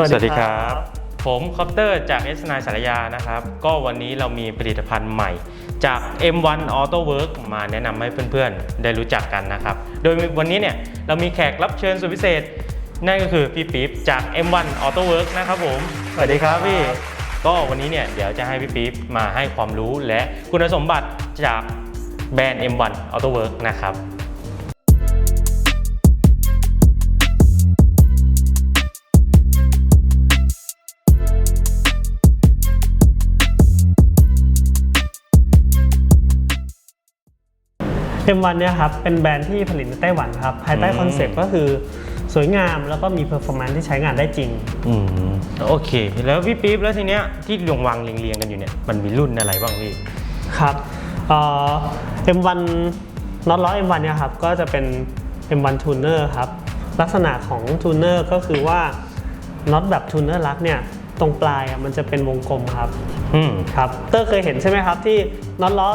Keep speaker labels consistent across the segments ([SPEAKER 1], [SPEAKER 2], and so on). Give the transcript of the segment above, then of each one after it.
[SPEAKER 1] สวัส
[SPEAKER 2] สวัส
[SPEAKER 1] ดี
[SPEAKER 2] ดี
[SPEAKER 1] ค
[SPEAKER 2] ค
[SPEAKER 1] รั
[SPEAKER 2] รับบผมคอปเตอร์จาก s อ i สารยานะครับ ก็วันนี้เรามีผลิตภัณฑ์ใหม่ จาก M1 Auto Work มาแนะนำให้เพื่อนๆ ได้รู้จักกันนะครับ โดยวันนี้เนี่ยเรามีแขกรับเชิญสุดพิเศษ นั่นก็คือพี่ปิ๊บจาก M1 Auto Work นะครับผม สวัสดีครับพี่ ก็วันนี้เนี่ยเดี๋ยวจะให้พี่ปิ๊บมาให้ความรู้และคุณสมบัติจากแบรนด์ M1 Auto Work นะครับ
[SPEAKER 1] M1 เนี่ยครับเป็นแบรนด์ที่ผลิตในไต้หวันครับภายใต้
[SPEAKER 2] อืม
[SPEAKER 1] คอนเซ็ปต์ก็คือสวยงามแล้วก็มีเพอร์ฟอร์แมนซ์ที่ใช้งานได้จริง
[SPEAKER 2] อืมโอเค แล้วพี่ปิ๊บแล้วทีเนี้ยที่รวงวางเรียงๆกันอยู่เนี่ยมันมีรุ่นอะไรบ้างพี่
[SPEAKER 1] ครับเอ่อ M1 น็อตล้อ M1 เนี่ยครับก็จะเป็น M1 tuner ครับลักษณะของ tuner ก็คือว่าน็อตแบบ tuner ลักเนี่ยตรงปลายอะมันจะเป็นวงกลมครับ
[SPEAKER 2] อืม
[SPEAKER 1] ครับเตอร์เคยเห็นใช่ไหมครับที่น็อตล้อ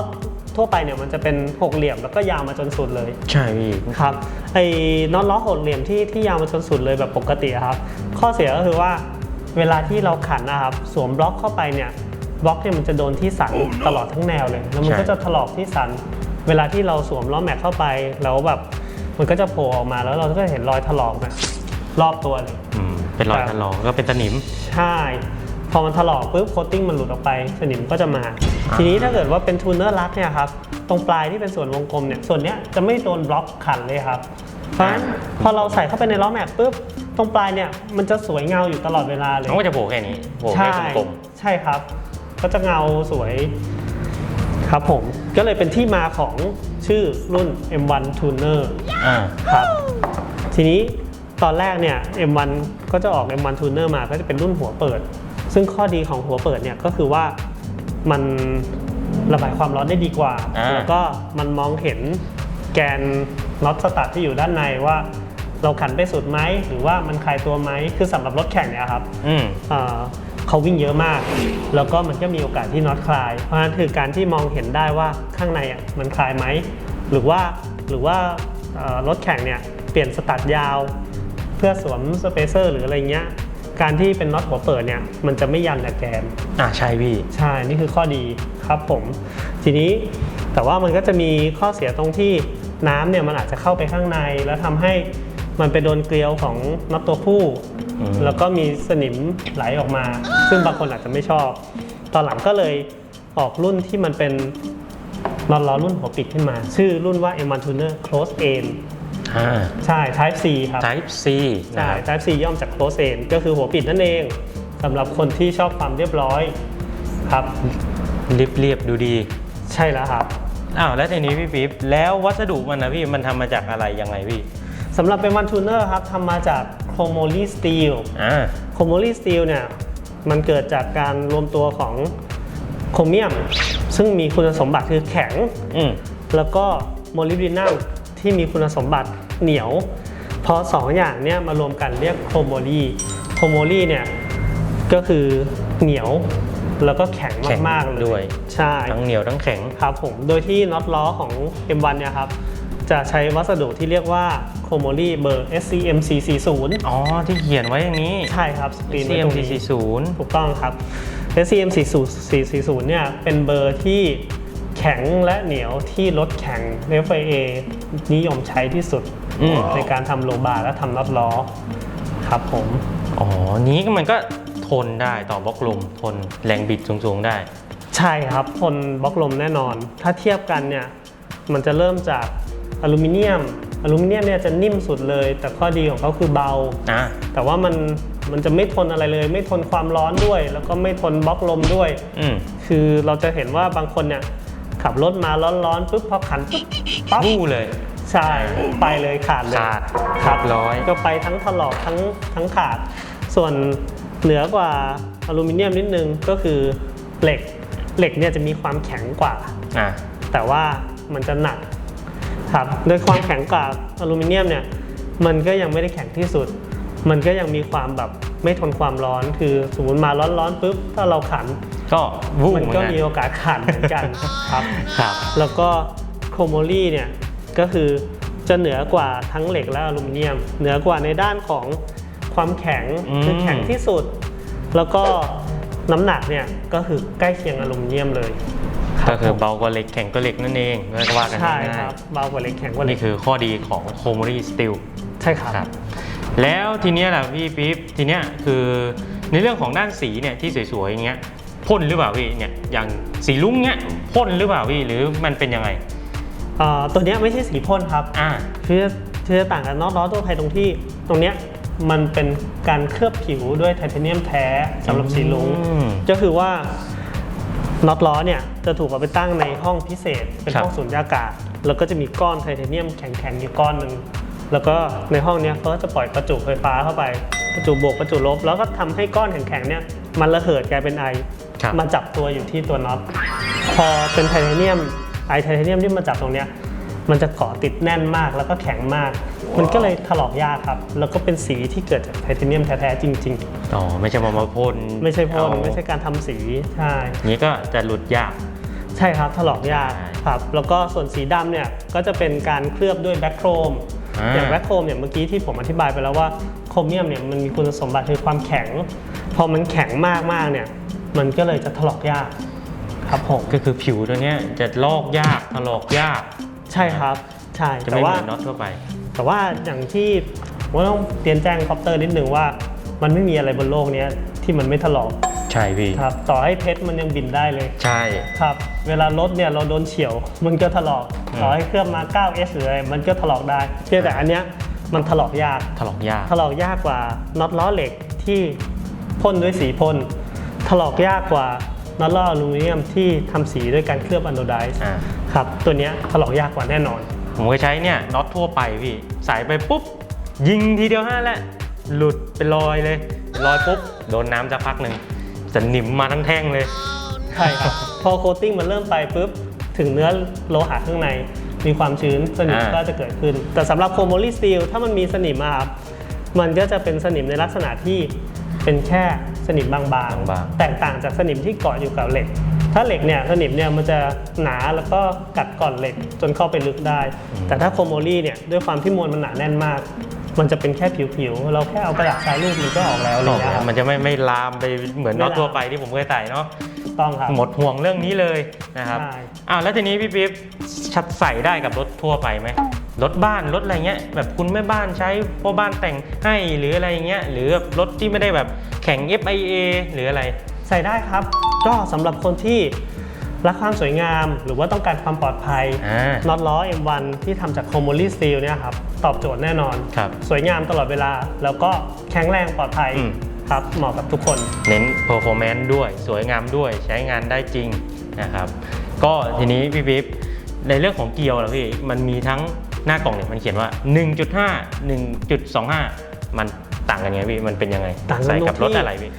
[SPEAKER 1] ทั่วไปเนี่ยมันจะเป็นหกเหลี่ยมแล้วก็ยาวมาจนสุดเลย
[SPEAKER 2] ใช่พี่
[SPEAKER 1] ครับไอ้น็อตล้อหดเหลี่ยมที่ที่ยาวมาจนสุดเลยแบบปกติอะครับ ข้อเสียก็คือว่าเวลาที่เราขันนะครับสวมบล็อกเข้าไปเนี่ยบล็อกเนี่ยมันจะโดนที่สันตลอดทั้งแนวเลยแล้วมัน
[SPEAKER 2] ใช่
[SPEAKER 1] ก็จะถลอกที่สัน เวลาที่เราสวมล้อแม็กเข้าไปแล้วแบบมันก็จะโผล่ออกมาแล้วเราก็เห็นรอยถลอกเนี่ยรอบตัวเลย
[SPEAKER 2] อืมเป็นรอย
[SPEAKER 1] ครับ
[SPEAKER 2] ถลอกก็เป็นสนิม
[SPEAKER 1] ใช่ พอมันถลอกปุ๊บโคตติ้งมันหลุดออกไปสนิมก็จะมา ทีนี้ถ้าเกิดว่าเป็นทูนเนอร์ลักเนี่ยครับตรงปลายที่เป็นส่วนวงกลมเนี่ยส่วนเนี้ยจะไม่โดนบล็อกขันเลยครับเพราะฉะนั้นพอเราใส่เข้าไปในล้อแม็กปุ๊บตรงปลายเนี่ยมันจะสวยเงาอยู่ตลอดเวลาเลย
[SPEAKER 2] มันก็จะโผล่แค่นี้โผล่
[SPEAKER 1] ใช่
[SPEAKER 2] แค่กลม
[SPEAKER 1] ใช่ครับ ก็จะเงาสวยครับผมก็เลยเป็นที่มาของชื่อรุ่น M1 Tuner
[SPEAKER 2] ๆอ่า
[SPEAKER 1] ครับทีนี้ตอนแรกเนี่ย M1 ก็จะออก M1 Tuner มาก็จะเป็นรุ่นหัวเปิด ซึ่งข้อดีของหัวเปิดเนี่ยก็คือว่ามันระบายความร้อนได้ดีกว่า
[SPEAKER 2] อ่า
[SPEAKER 1] แล้วก็มันมองเห็นแกนน็อตสตัดที่อยู่ด้านในว่า เราขันไปสุดไหมหรือว่ามันคลายตัวไหมคือสำหรับรถแข่งเนี่ยครับ
[SPEAKER 2] อืม
[SPEAKER 1] เอ่อเขาวิ่งเยอะมาก แล้วก็มันก็มีโอกาสที่น็อตคลาย เพราะฉะนั้นคือการที่มองเห็นได้ว่าข้างในอะมันคลายไหม หรือว่าหรือว่าเอ่อรถแข่งเนี่ยเปลี่ยนสตัดยาว เพื่อสวมสเปเซอร์หรืออะไรเงี้ย การที่เป็นน็อตหัวเปิดเนี่ยมันจะไม่ยันกับแกน
[SPEAKER 2] อ่าใช่พี่
[SPEAKER 1] ใช่นี่คือข้อดีครับผม ทีนี้แต่ว่ามันก็จะมีข้อเสียตรงที่น้ำเนี่ยมันอาจจะเข้าไปข้างใน แล้วทำให้มันไปโดนเกลียวของน็อตตัวผู้
[SPEAKER 2] อืม
[SPEAKER 1] แล้วก็มีสนิมไหลออกมา ซึ่งบางคนอาจจะไม่ชอบ ตอนหลังก็เลยออกรุ่นที่มันเป็นน็อตล้อรุ่นหัวปิดขึ้นมา ชื่อรุ่นว่า M1 Tuner Close End
[SPEAKER 2] อ่า
[SPEAKER 1] ใช่ Type C ครับ
[SPEAKER 2] Type C นะ
[SPEAKER 1] ใช่
[SPEAKER 2] ครับ
[SPEAKER 1] Type C ย่อมจาก Close End ก็คือหัวปิดนั่นเองสำหรับคนที่ชอบความเรียบร้อยครับ
[SPEAKER 2] เรียบๆดูดี
[SPEAKER 1] ใช่แล้วครับ
[SPEAKER 2] อ้าวแล้วทีนี้พี่ปิ๊บแล้ววัสดุมันนะพี่มันทำมาจากอะไรยังไงพี่
[SPEAKER 1] สำหรับเป็นวันทูเนอร์ครับทำมาจากโครโมลีสตีล
[SPEAKER 2] อ่า
[SPEAKER 1] โครโมลีสตีลเนี่ยมันเกิดจากการรวมตัวของโครเมียม ซึ่งมีคุณสมบัติคือแข็ง
[SPEAKER 2] อืม
[SPEAKER 1] แล้วก็โมลิบดินัม ที่มีคุณสมบัติเหนียว พอสองอย่างเนี่ยมารวมกันเรียกโครโมลีโครโมลีเนี่ยก็คือเหนียวแล้วก็แข็ง
[SPEAKER 2] แข็ง
[SPEAKER 1] มากๆเลย
[SPEAKER 2] ด้วย
[SPEAKER 1] ใช่
[SPEAKER 2] ทั้งเหนียวทั้งแข็ง
[SPEAKER 1] ครับผมโดยที่น็อตล้อของ M1 เนี่ยครับจะใช้วัสดุที่เรียกว่าโครโมลีเบอร์ SCM 440
[SPEAKER 2] อ๋อ ที่เขียนไว้อย่างนี้
[SPEAKER 1] ใช่ครับสกรีนไว้
[SPEAKER 2] CM
[SPEAKER 1] ตรงนี้
[SPEAKER 2] 440
[SPEAKER 1] ถูกต้องครับ SCM 440 เนี่ยเป็นเบอร์ที่ แข็งและเหนียวที่รถแข่ง FIA นิยมใช้ที่สุด
[SPEAKER 2] อืม
[SPEAKER 1] ในการทำโลบาร์และทำน็อตล้อครับผม
[SPEAKER 2] อ๋อ นี้ก็มันก็ทนได้ต่อบล็อกลม ทนแรงบิดสูงๆได้
[SPEAKER 1] ใช่ครับทนบล็อกลมแน่นอน ถ้าเทียบกันเนี่ย มันจะเริ่มจากอลูมิเนียม อลูมิเนียมเนี่ยจะนิ่มสุดเลย แต่ข้อดีของเขาคือเบา
[SPEAKER 2] อะ
[SPEAKER 1] แต่ว่ามันมันจะไม่ทนอะไรเลย ไม่ทนความร้อนด้วย แล้วก็ไม่ทนบล็อกลมด้วย
[SPEAKER 2] อืม
[SPEAKER 1] คือเราจะเห็นว่าบางคนเนี่ย ขับรถมาร้อนๆปุ๊บพอขันปุ๊บปั๊บ
[SPEAKER 2] วู้เลย
[SPEAKER 1] ใช่ ไปเลยขาดเลย
[SPEAKER 2] ขาด
[SPEAKER 1] ครับ
[SPEAKER 2] เรียบร้อย
[SPEAKER 1] ก็ไปทั้งถลอกทั้งทั้งขาด ส่วนเหนือกว่าอลูมิเนียมนิดนึงก็คือเหล็กเหล็กเนี่ยจะมีความแข็งกว่า
[SPEAKER 2] อะ
[SPEAKER 1] แต่ว่ามันจะหนักครับโดยความแข็งกว่าอลูมิเนียมเนี่ยมันก็ยังไม่ได้แข็งที่สุด มันก็ยังมีความแบบ ไม่ทนความร้อนคือสมมติมาร้อนๆปุ๊บถ้าเราขัน
[SPEAKER 2] ก็วู้
[SPEAKER 1] มัน
[SPEAKER 2] เหมือน
[SPEAKER 1] ก็
[SPEAKER 2] กัน
[SPEAKER 1] มีโอกาสขาดเหมือนกันครับ
[SPEAKER 2] ครับ
[SPEAKER 1] แล้วก็โครโมลีเนี่ยก็คือจะเหนือกว่าทั้งเหล็กและอลูมิเนียม เหนือกว่าในด้านของความแข็ง
[SPEAKER 2] อืม
[SPEAKER 1] คือแข็งที่สุด แล้วก็น้ำหนักเนี่ยก็คือใกล้เคียงอลูมิเนียมเลย
[SPEAKER 2] ก็คือเบากว่าเหล็กแข็งก็เหล็กนั่นเองก็ว่ากัน
[SPEAKER 1] ใช่
[SPEAKER 2] ง่าย
[SPEAKER 1] ครับเบากว่าเหล็กแข็งก
[SPEAKER 2] ๆ
[SPEAKER 1] ว่าเหล็
[SPEAKER 2] นี่
[SPEAKER 1] ก
[SPEAKER 2] คือข้อดีของโคม o รีสตีล
[SPEAKER 1] ใช่ครับ
[SPEAKER 2] ครับ แล้วทีเนี้ยแหละพี่ปิ๊บทีเนี้ยคือในเรื่องของด้านสีเนี่ยที่สวยๆอย่างเงี้ยพ่นหรือเปล่าพี่เนี่ยอย่างสีลุ้งเนี้ยพ่นหรือเปล่าพี่หรือมันเป็นยังไง
[SPEAKER 1] เอ่อตัวเนี้ยไม่ใช่สีพ่นครับ
[SPEAKER 2] อ่า
[SPEAKER 1] คือคือจะต่างกับน็อตล้อทั่วไปตรงที่ตรงเนี้ยมันเป็นการเคลือบผิวด้วยไทเทเนียมแท้สำหรับสีลุง
[SPEAKER 2] อืม
[SPEAKER 1] ก็คือว่าน็อตล้อเนี่ยจะถูกเอาไปตั้งในห้องพิเศษเป็น
[SPEAKER 2] ครับ
[SPEAKER 1] ห้องสูญญากาศ แล้วก็จะมีก้อนไทเทเนียมแข็งๆอยู่ก้อนหนึ่ง แล้วก็ในห้องเนี้ยเขาก็จะปล่อยประจุไฟฟ้าเข้าไปประจุบวกประจุลบ แล้วก็ทำให้ก้อนแข็งๆเนี่ยมันระเหิดกลายเป็นไอ
[SPEAKER 2] ครับ
[SPEAKER 1] มาจับตัวอยู่ที่ตัวน็อตพอเป็นไทเทเนียมไอไทเทเนียมที่มาจับตรงเนี้ยมันจะเกาะติดแน่นมากแล้วก็แข็งมาก มันก็เลยถลอกยากครับ แล้วก็เป็นสีที่เกิดจากไทเทเนียมแท้ๆจริง
[SPEAKER 2] อ๋อ ไม่ใช่มามาพ่น
[SPEAKER 1] ๆไม่ใช่พ่น
[SPEAKER 2] เอา
[SPEAKER 1] ไม่ใช่การทำสี ใช่
[SPEAKER 2] นี้ก็จะหลุดยาก
[SPEAKER 1] ใช่ครับถลอกยาก
[SPEAKER 2] ใช่
[SPEAKER 1] ครับ แล้วก็ส่วนสีดำเนี่ยก็จะเป็นการเคลือบด้วยแบ็คโครม
[SPEAKER 2] อ่า
[SPEAKER 1] อย่างแบ็คโครมเนี่ยเมื่อกี้ที่ผมอธิบายไปแล้วว่าโครเมียมเนี่ยมันมีคุณสมบัติคือความแข็ง พอมันแข็งมากๆเนี่ยมันก็เลยจะถลอกยากครับผม
[SPEAKER 2] ก็คือผิวตัวเนี้ยจะลอกยากถลอกยาก
[SPEAKER 1] ใช่ครับใช่
[SPEAKER 2] จะ
[SPEAKER 1] แต่
[SPEAKER 2] ไม่เห
[SPEAKER 1] ว่า
[SPEAKER 2] มือนน็อตทั่วไป
[SPEAKER 1] แต่ว่าอย่างที่ผมต้องเรียนแจ้งคอปเตอร์นิดนึงว่า มันไม่มีอะไรบนโลกเนี้ยที่มันไม่ถลอก
[SPEAKER 2] ใช่พี่
[SPEAKER 1] ครับต่อให้เพชรมันยังบินได้เลย
[SPEAKER 2] ใช่
[SPEAKER 1] ครับเวลารถเนี่ยเราโดนเฉียวมันก็ถลอก
[SPEAKER 2] อืม
[SPEAKER 1] ต่อให้เคลือบมา 9S หรืออะไรมันก็ถลอกได้เพียงแต่อันเนี้ยมันถลอกยาก
[SPEAKER 2] ถลอกยาก
[SPEAKER 1] ถลอกยากกว่าน็อตล้อเหล็กที่พ่นด้วยสีพ่นถลอกยากกว่าน็อตล้ออลูมิเนียมที่ทำสีด้วยการเคลือบอะโนไดซ์
[SPEAKER 2] อ่า
[SPEAKER 1] ครับตัวเนี้ยถลอกยากกว่าแน่นอน
[SPEAKER 2] ผมเคยใช้เนี่ยน็อตทั่วไปพี่ใส่ไปปุ๊บ ยิงทีเดียวห้าแหละ หลุดเป็นรอยเลย รอยปุ๊บ โดนน้ำสักพักหนึ่ง สนิมมาทั้งแท่งเลย
[SPEAKER 1] ใช่ครับ พอโคตติ้งมันเริ่มไปปุ๊บ ถึงเนื้อโลหะข้างใน มีความชื้นสนิม
[SPEAKER 2] อ่า
[SPEAKER 1] ก็จะเกิดขึ้น แต่สำหรับโคโมลีสตีลถ้ามันมีสนิมอะครับมันก็จะเป็นสนิมในลักษณะที่เป็นแค่สนิมบาง
[SPEAKER 2] บาง
[SPEAKER 1] ๆแตกต่างจากสนิมที่เกาะอยู่กับเหล็ก ถ้าเหล็กเนี่ยสนิมเนี่ยมันจะหนาแล้วก็กัดก่อนเหล็กจนเข้าไปลึกได้ แต่ถ้าโคโมลีเนี่ยด้วยความที่มวลมันหนาแน่นมาก มันจะเป็นแค่ผิวๆ เราแค่เอากระดาษทรายรูปมันก็ออกแล้วอะไร
[SPEAKER 2] อ
[SPEAKER 1] อ
[SPEAKER 2] อก
[SPEAKER 1] ย่างเงี้ย
[SPEAKER 2] แล้
[SPEAKER 1] ควรับ
[SPEAKER 2] มันจะไม่ไม่ลามไปเหมือนน็อต
[SPEAKER 1] ไม่ลาม
[SPEAKER 2] ทั่วไปที่ผมเคยใส่เนาะ
[SPEAKER 1] ต้องครับ
[SPEAKER 2] หมดห่วงเรื่องนี้เลยนะครับ
[SPEAKER 1] ใช่
[SPEAKER 2] อ้าวแล้วทีนี้พี่ปิ๊บชัดใส่ได้กับรถทั่วไปไหมรถบ้านรถอะไรเงี้ยแบบคุณแม่บ้านใช้พ่อบ้านแต่งให้หรืออะไรเงี้ยหรือแบบรถที่ไม่ได้แบบแข่ง FIA หรืออะไร
[SPEAKER 1] ใส่ได้ครับ ก็สำหรับคนที่ รักความสวยงาม หรือว่าต้องการความปลอดภัย
[SPEAKER 2] อ่า
[SPEAKER 1] น็อตล้อ M1 ที่ทำจากโคโมลีสตีลเนี่ยครับตอบโจทย์แน่นอน
[SPEAKER 2] ครับ
[SPEAKER 1] สวยงามตลอดเวลา แล้วก็แข็งแรงปลอดภัย
[SPEAKER 2] อืม
[SPEAKER 1] ครับเหมาะกับทุกคน
[SPEAKER 2] เน้น performance ด้วยสวยงามด้วยใช้งานได้จริงนะครับ ก็ทีนี้พี่ปิ๊บในเรื่องของเกียร์ล่ะพี่มันมีทั้งหน้ากล่องเนี่ยมันเขียนว่า 1.5 1.25 มันต่างกันยังไงพี่ มันเป็นยังไง
[SPEAKER 1] ต่างกัน
[SPEAKER 2] ใส่กับ
[SPEAKER 1] ตรง
[SPEAKER 2] รถ
[SPEAKER 1] ที่
[SPEAKER 2] อะไรพี่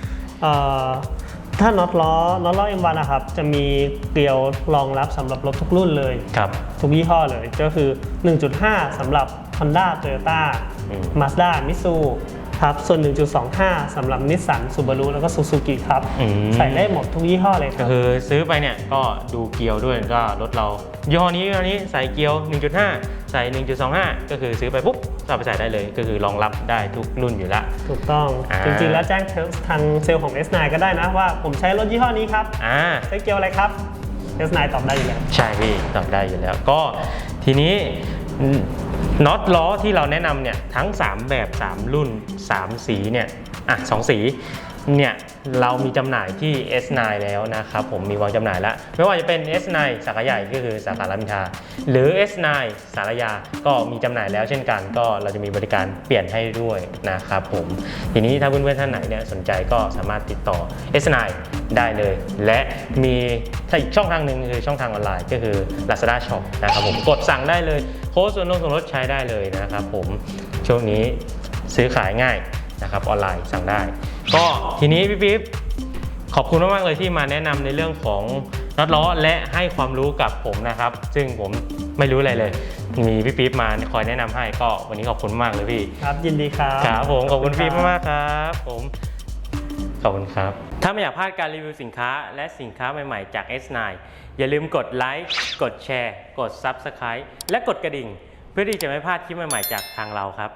[SPEAKER 1] เอ่อ ถ้าน็อตล้อน็อตล้อ M1 นะครับจะมีเกลียวรองรับสำหรับรถทุกรุ่นเลย
[SPEAKER 2] ครับ
[SPEAKER 1] ทุกยี่ห้อเลยก็คือ 1.5สำหรับ Honda Toyota
[SPEAKER 2] อืม
[SPEAKER 1] Mazda Mitsu ครับส่วน 1.25สำหรับ Nissan Subaru แล้วก็ Suzuki ครับ
[SPEAKER 2] อืม
[SPEAKER 1] ใส่ได้หมดทุกยี่ห้อเลยค
[SPEAKER 2] ก็
[SPEAKER 1] รับ
[SPEAKER 2] คือซื้อไปเนี่ยก็ดูเกียวด้วยก็รถเรายี่ห้อนี้ยี่ห้อนี้ใส่เกียว 1.5 ใส่ 1.25 ก็คือซื้อไปปุ๊บก็เอาไปใส่ได้เลย ก็คือรองรับได้ทุกรุ่นอยู่ละ
[SPEAKER 1] ถูกต้อง
[SPEAKER 2] อ่า
[SPEAKER 1] จริงๆ แล้วแจ้งทางเซลล์ของ S9 ก็ได้นะว่าผมใช้รถยี่ห้อนี้ครับ
[SPEAKER 2] อ่า
[SPEAKER 1] ใช้เกียวอะไรครับ S9 ตอบได้อยู่แล้ว
[SPEAKER 2] ใช่พี่ตอบได้อยู่แล้ว ก็ทีนี้ น็อตล้อที่เราแนะนำเนี่ยทั้ง 3 แบบ 3 รุ่น 3 สีเนี่ยอะสองสีเนี่ยเรามีจำหน่ายที่ S9 แล้วนะครับผมมีวางจำหน่ายแล้ว ไม่ว่าจะเป็น S9 สาขาใหญ่ก็คือสาขารามอินทราหรือ S9 สารยาก็มีจำหน่ายแล้วเช่นกัน ก็เราจะมีบริการเปลี่ยนให้ด้วยนะครับผมทีนี้ถ้าเพื่อนๆท่านไหนเนี่ยสนใจก็สามารถติดต่อ S9 ได้เลย และมีถ้าอีกช่องทางหนึ่งคือช่องทางออนไลน์ก็คือ Lazada Shop นะครับผมกดสั่งได้เลย โค้ดส่วนลดส่วนลดใช้ได้เลยนะครับผมช่วงนี้ซื้อขายง่ายนะครับออนไลน์สั่งได้ ก็ทีนี้พี่ปิ๊บขอบคุณมากๆเลยที่มาแนะนำในเรื่องของน็อตล้อและให้ความรู้กับผมนะครับ ซึ่งผมไม่รู้อะไรเลย มีพี่ปิ๊บมาคอยแนะนำให้ก็วันนี้ขอบคุณมากเลยพี่
[SPEAKER 1] ครับยินดีครับ
[SPEAKER 2] ครับผมขอบคุณพี่มากๆครับ ผมขอบคุณครับ ถ้าไม่อยากพลาดการรีวิวสินค้าและสินค้าใหม่ๆจาก S9 อย่าลืมกดไลค์ กดแชร์ กด Subscribe และกดกระดิ่ง เพื่อที่จะไม่พลาดคลิปใหม่ๆจากทางเราครับ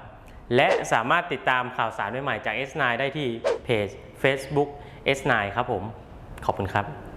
[SPEAKER 2] และสามารถติดตามข่าวสารใหม่ๆจาก S9 ได้ที่เพจ Facebook S9 ครับผม ขอบคุณครับ